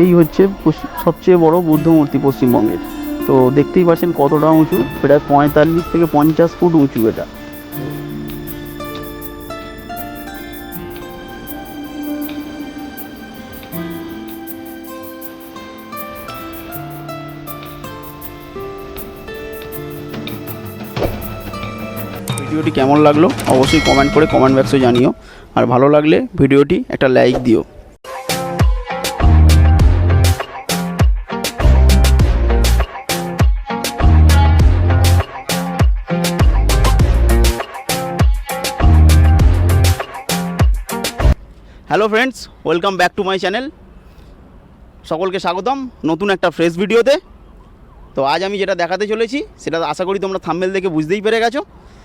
এই হচ্ছে সবচেয়ে বড় বুদ্ধ মূর্তি পশ্চিমবঙ্গের। তো দেখতেই পাচ্ছেন কতটা উঁচু প্রায় পঁয়তাল্লিশ থেকে পঞ্চাশ ফুট উঁচু এটা। ভিডিওটি কেমন লাগল অবশ্যই কমেন্ট করে কমেন্ট বক্সে জানিও। আর ভালো লাগলে ভিডিওটি একটা লাইক দিও। Hello friends, welcome back to my channel. সকলকে স্বাগতম নতুন একটা ফ্রেশ ভিডিওতে। তো আজ আমি যেটা দেখাতে চলেছি, সেটা আশা করি তোমরা থাম্বেল দেখে বুঝতেই পেরে গেছো।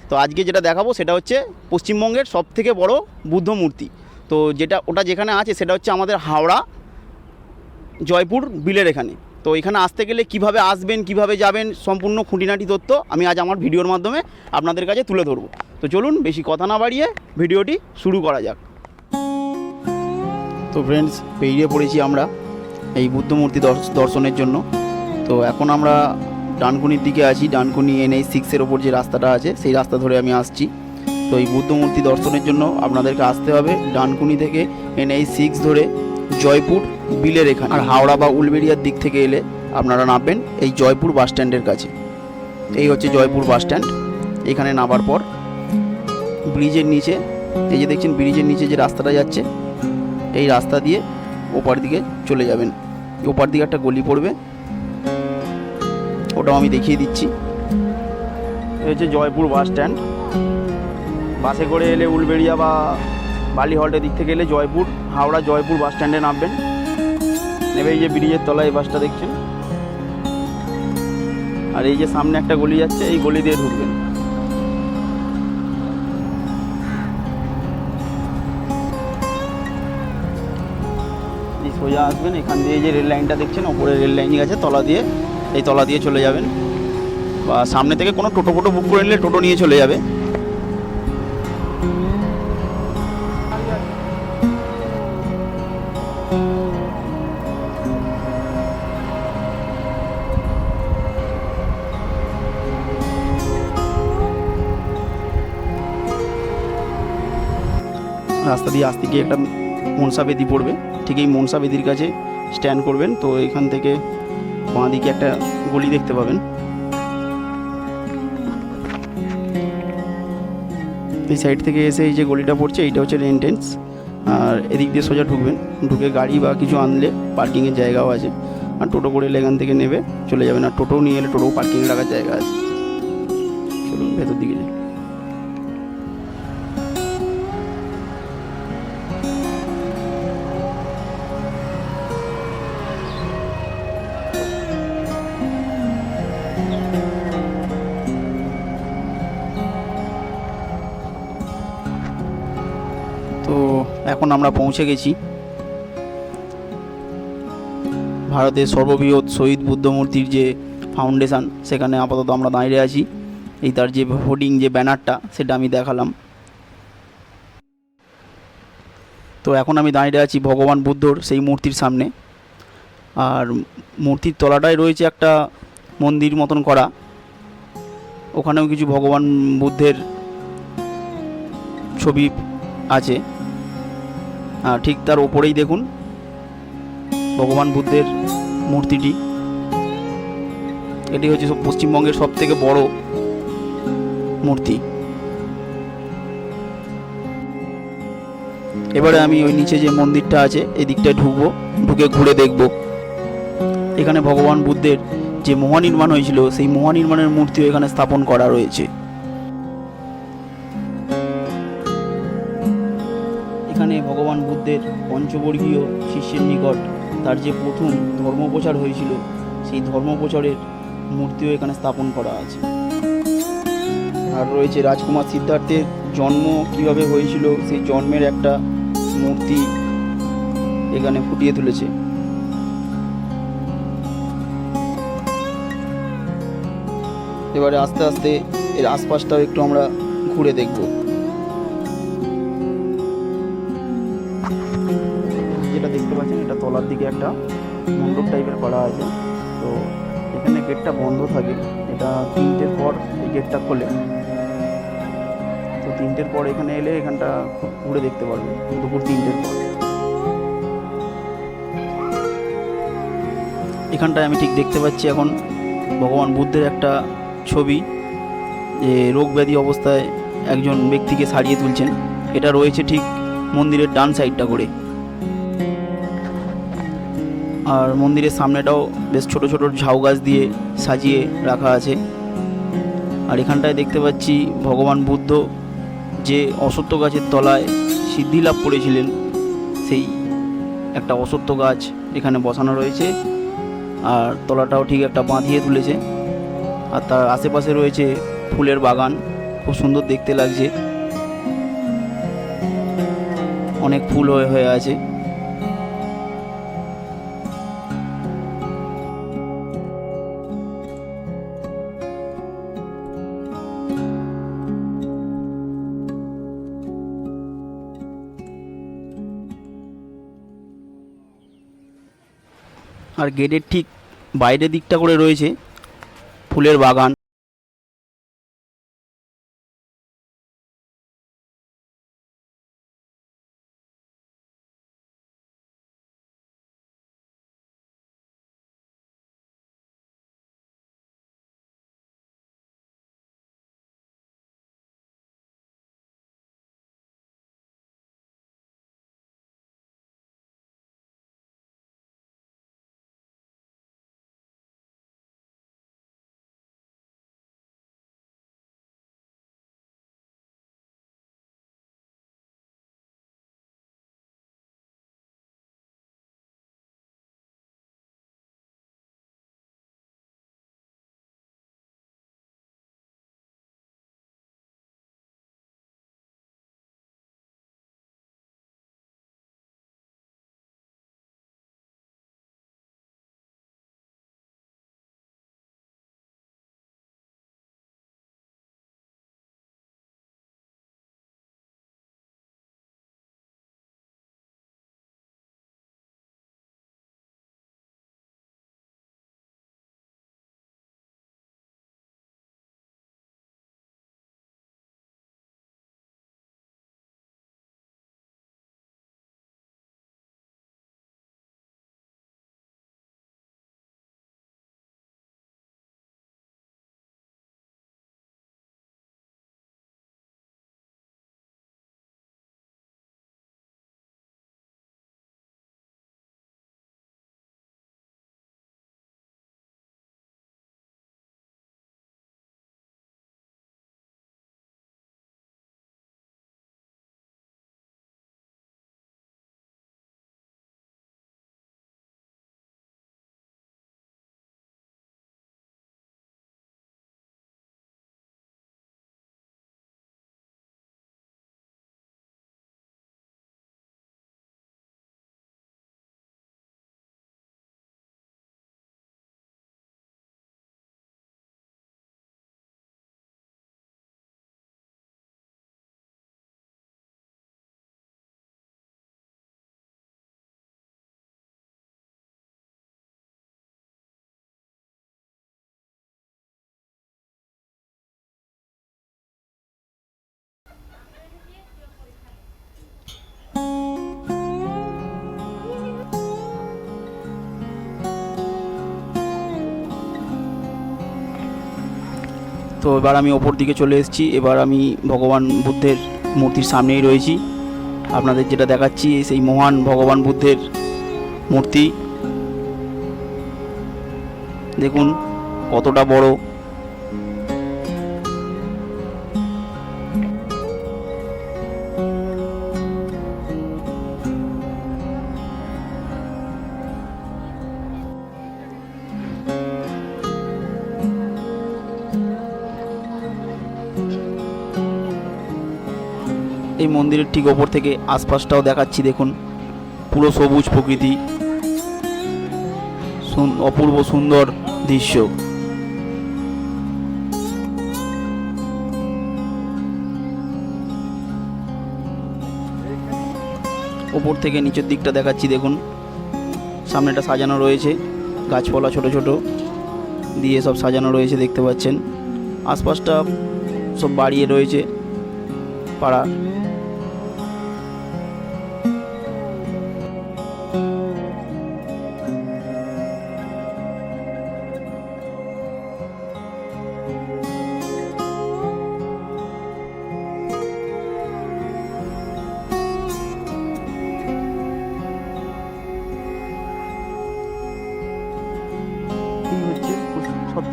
তো আজকে যেটা দেখাবো, সেটা হচ্ছে পশ্চিমবঙ্গের সব থেকে বড় বুদ্ধ মূর্তি। তো যেটা, ওটা যেখানে আছে, সেটা হচ্ছে আমাদের হাওড়া, জয়পুর বিলের এখানে। তো এখানে আসতে গেলে কীভাবে আসবেন, কীভাবে যাবেন, সম্পূর্ণ খুঁটিনাটি তথ্য আমি আজ আমার ভিডিওর মাধ্যমে আপনাদের কাছে তুলে ধরবো। তো চলুন, বেশি কথা না বাড়িয়ে ভিডিওটি শুরু করা যাক। তো ফ্রেন্ডস বেরিয়ে পড়েছি আমরা এই বুদ্ধ মূর্তি দর্শ- দর্শনের জন্য। তো এখন আমরা ডানকুনির দিকে আছি। ডানকুনি এনএইচ সিক্সের ওপর যে রাস্তাটা আছে, সেই রাস্তা ধরে আমি আসছি। তো এই বুদ্ধ মূর্তি দর্শনের জন্য আপনাদেরকে আসতে হবে ডানকুনি থেকে এনএইচ সিক্স ধরে জয়পুর বিলের এখানে। আর হাওড়া বা উলবেড়িয়ার দিক থেকে এলে আপনারা নামবেন এই জয়পুর বাস স্ট্যান্ডের কাছে। এই হচ্ছে জয়পুর বাস স্ট্যান্ড। এখানে নামার পর ব্রিজের নিচে, এই যে দেখছেন ব্রিজের নিচে যে রাস্তাটা যাচ্ছে এই রাস্তা দিয়ে ওপার দিকে চলে যাবেন। ওপার দিকে একটা গলি পড়বে। ওটাও আমি দেখিয়ে দিচ্ছি। হচ্ছে জয়পুর বাস স্ট্যান্ড। বাসে করে এলে উলবেড়িয়া বা বালি হল্টের দিক থেকে এলে জয়পুর, হাওড়া জয়পুর বাস স্ট্যান্ডে নামবেন। নেবে এই যে ব্রিজের তলায় বাসটা দেখছেন। আর এই যে সামনে একটা গলি যাচ্ছে, এই গলি দিয়ে ঢুকবেন। সোজা আসবেন। এখান দিয়ে যে রেল লাইনটা দেখছেন, ওপরে রেল লাইন আছে, তলা দিয়ে, এই তলা দিয়ে চলে যাবেন। বা সামনে থেকে কোনো টোটো ফোটো বুক করে নিলে টোটো নিয়ে চলে যাবে। রাস্তা দিয়ে আসতে গিয়ে একটা মনসা বেদি পড়বে। ঠিক এই মনসা বেদির কাছে স্ট্যান্ড করবেন। তো এখান থেকে বাঁ দিকে একটা গলি দেখতে পাবেন। এই সাইড থেকে এসে এই যে গলিটা পড়ছে, এইটা হচ্ছে এন্ট্রেন্স আর এদিক দিয়ে সোজা ঢুকবেন। ঢুকে গাড়ি বা কিছু আনলে পার্কিংয়ের জায়গাও আছে। আর টোটো করে এলে এখান থেকে নেবে, চলে যাবেন। আর টোটো নিয়ে এলে টোটো পার্কিংয়ে রাখার জায়গা আছে। চলুন ভেতর দিকে যাই। এখন আমরা পৌঁছে গেছি, ভারতের সর্ববৃহৎ শহীদ বুদ্ধ মূর্তির যে ফাউন্ডেশন সেখানে আপাতত আমরা দাঁড়িয়ে আছি। এই তার যে হোর্ডিং যে ব্যানারটা, সেটা আমি দেখালাম। তো এখন আমি দাঁড়িয়ে আছি ভগবান বুদ্ধর সেই মূর্তির সামনে। আর মূর্তির তলাটায় রয়েছে একটা মন্দির মতন করা। ওখানেও কিছু ভগবান বুদ্ধের ছবি আছে। ঠিক তার ওপরেই দেখুন ভগবান বুদ্ধের মূর্তিটি। এটি হচ্ছে পশ্চিমবঙ্গের সব থেকে বড় মূর্তি। এবারে আমি ওই নিচে যে মন্দিরটা আছে, এই দিকটায় ঢুকবো, ঢুকে ঘুরে দেখব। এখানে ভগবান বুদ্ধের যে মহানির্মাণ হয়েছিল, সেই মহানির্মাণের মূর্তিও এখানে স্থাপন করা রয়েছে। বুদ্ধের পঞ্চবর্গীয় শিষ্যের নিকট তার যে প্রথম ধর্মপ্রচার হয়েছিল, সেই ধর্মপ্রচারের মূর্তিও এখানে স্থাপন করা আছে। আর রয়েছে রাজকুমার সিদ্ধার্থের জন্ম কীভাবে হয়েছিল, সেই জন্মের একটা মূর্তি এখানে ফুটিয়ে তুলেছে। এবারে আস্তে আস্তে এর আশপাশটাও একটু আমরা ঘুরে দেখব। একটা মণ্ডপ টাইপের করা আছে। তো এখানে গেটটা বন্ধ থাকে। এটা তিনটের পর এই গেটটা খোলে। তো তিনটের পর এখানে এলে এখানটা ঘুরে দেখতে পারবে। দুপুর তিনটের পর। এখানটায় আমি ঠিক দেখতে পাচ্ছি এখন ভগবান বুদ্ধের একটা ছবি। যে রোগ ব্যাধি অবস্থায় একজন ব্যক্তিকে সারিয়ে তুলছেন। এটা রয়েছে ঠিক মন্দিরের ডান সাইডটা করে। আর মন্দিরের সামনেটাও বেশ ছোট ছোট ঝাউ গাছ দিয়ে সাজিয়ে রাখা আছে। আর এখানটায় দেখতে পাচ্ছি ভগবান বুদ্ধ যে অসত্য গাছের তলায় সিদ্ধি লাভ করেছিলেন, সেই একটা অসত্য গাছ এখানে বসানো রয়েছে। আর তলাটাও ঠিক একটা বাঁধিয়ে তুলেছে। আর তার আশেপাশে রয়েছে ফুলের বাগান, খুব সুন্দর দেখতে লাগছে। অনেক ফুল হয়ে হয়ে আছে। আর গেটের ঠিক বাইরের দিকটা করে রয়েছে ফুলের বাগান। তো এবার আমি ওপর দিকে চলে এসেছি। এবার আমি ভগবান বুদ্ধের মূর্তির সামনেই রয়েছি। আপনাদের যেটা দেখাচ্ছি, সেই মহান ভগবান বুদ্ধের মূর্তি। দেখুন, কতটা বড়। মন্দিরের ঠিক ওপর থেকে আশপাশটাও দেখাচ্ছি, দেখুন। পুরো সবুজ প্রকৃতি। অপূর্ব সুন্দর দৃশ্য। ওপর থেকে নিচের দিকটা দেখাচ্ছি, দেখুন। সামনেটা সাজানো রয়েছে, গাছপালা ছোট ছোট। দিয়ে সব সাজানো রয়েছে, দেখতে পাচ্ছেন। আশপাশটা সব বাড়িয়ে রয়েছে, পাড়া।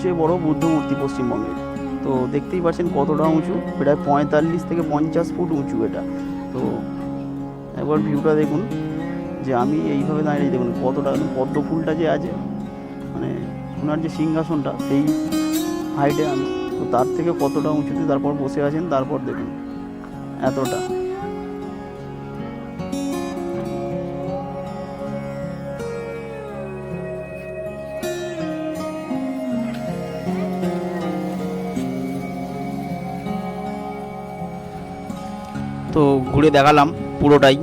সবচেয়ে বড় বুদ্ধ মূর্তি পশ্চিমবঙ্গের। তো দেখতেই পাচ্ছেন কতটা উঁচু, প্রায় পঁয়তাল্লিশ থেকে পঞ্চাশ ফুট উঁচু এটা। তো একবার ভিউটা দেখুন, যে আমি এইভাবে দাঁড়িয়ে দেখুন, কতটা পদ্ম ফুলটা যে আছে মানে ওনার যে সিংহাসনটা, সেই হাইটে আমি, তো তার থেকে কতটা উঁচুতে তারপর বসে আছেন, তারপর দেখুন, এতটা। ঘুরে দেখালাম পুরোটাই।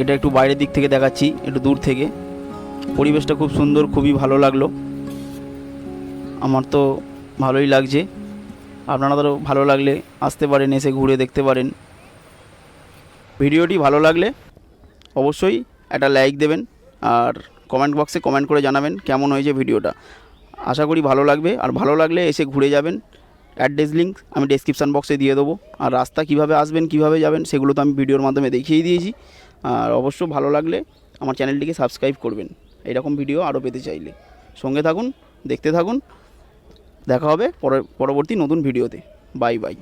এটা একটু বাইরের দিক থেকে দেখাচ্ছি, একটু দূর থেকে। পরিবেশটা খুব সুন্দর, খুবই ভালো লাগল। আমার তো ভালোই লাগছে। আপনাদেরও ভালো লাগলে আসতে পারেন, এসে ঘুরে দেখতে পারেন। ভিডিওটি ভালো লাগলে অবশ্যই একটা লাইক দেবেন আর কমেন্ট বক্সে কমেন্ট করে জানাবেন কেমন হয়েছে ভিডিওটা। আশা করি ভালো লাগবে, আর ভালো লাগলে এসে ঘুরে যাবেন। অ্যাড্রেস লিঙ্ক আমি ডেসক্রিপশান বক্সে দিয়ে দেবো। আর রাস্তা কীভাবে আসবেন, কীভাবে যাবেন, সেগুলো তো আমি ভিডিওর মাধ্যমে দেখিয়ে দিয়েছি। আর অবশ্য ভালো লাগলে আমার চ্যানেলটিকে সাবস্ক্রাইব করবেন। এরকম ভিডিও আরও পেতে চাইলে। সঙ্গে থাকুন, দেখতে থাকুন। দেখা হবে পরে পরবর্তী নতুন ভিডিওতে। Bye bye